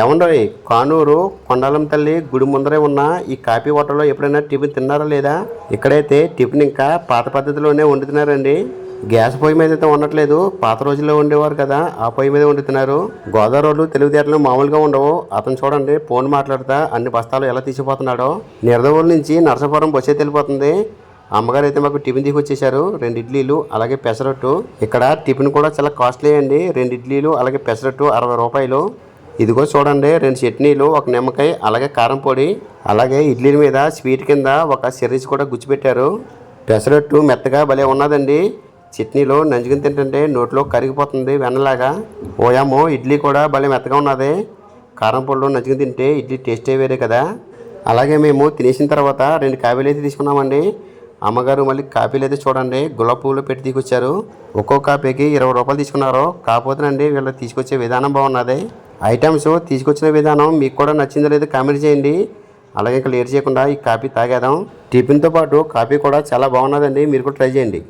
ఏమండోయ్ కానూరు కొండాలం తల్లి గుడి ముందరే ఉన్న ఈ కాఫీ హోటల్లో ఎప్పుడైనా టిఫిన్ తిన్నారా లేదా? ఇక్కడైతే టిఫిన్ ఇంకా పాత పద్ధతిలోనే వండుతున్నారండి గ్యాస్ పొయ్యి మీద అయితే ఉండట్లేదు పాత రోజుల్లో ఉండేవారు కదా ఆ పొయ్యి మీద వండుతున్నారు గోదావరి రోడ్లు తెలివితేటలు మామూలుగా ఉండవు. అతను చూడండి ఫోన్ మాట్లాడుతా అన్ని బస్తాలు ఎలా తీసిపోతున్నాడో. నిరదవోలు నుంచి నరసపురం బస్సు అయితే వెళ్ళిపోతుంది. అమ్మగారు అయితే మాకు టిఫిన్ తీసుకొచ్చేసారు రెండు ఇడ్లీలు అలాగే పెసరట్టు. ఇక్కడ టిఫిన్ కూడా చాలా కాస్ట్లీ అండి. రెండు ఇడ్లీలు అలాగే పెసరట్టు అరవై రూపాయలు. ఇదిగో చూడండి రెండు చట్నీలు ఒక నిమ్మకాయ అలాగే కారం పొడి అలాగే ఇడ్లీల మీద స్వీట్ కింద ఒక సిరీస్ కూడా గుచ్చిపెట్టారు. పెసరట్టు మెత్తగా భలే ఉన్నదండి. చట్నీలో నంజుకుని తింటుంటే నోట్లో కరిగిపోతుంది వెన్నలాగా. ఓయామో ఇడ్లీ కూడా భలే మెత్తగా ఉన్నది. కారం పొడిలో నంజుకుని తింటే ఇడ్లీ టేస్టే వేరే కదా. అలాగే మేము తినేసిన తర్వాత రెండు కాఫీలు అయితే తీసుకున్నామండి. అమ్మగారు మళ్ళీ కాపీలు అయితే చూడండి గులాబీ పువ్వులు పెట్టి తీసుకొచ్చారు. ఒక్కో కాపీకి ఇరవై రూపాయలు తీసుకున్నారు. కాకపోతేనండి వీళ్ళు తీసుకొచ్చే విధానం బాగున్నది. ఐటమ్స్ తీసుకొచ్చిన విధానం మీకు కూడా నచ్చిందో లేదో కామెంట్ చేయండి. అలాగే ఇంకా లేట్ చేయకుండా ఈ కాఫీ తాగేద్దాం. టిఫిన్తో పాటు కాఫీ కూడా చాలా బాగున్నదండి. మీరు కూడా ట్రై చేయండి.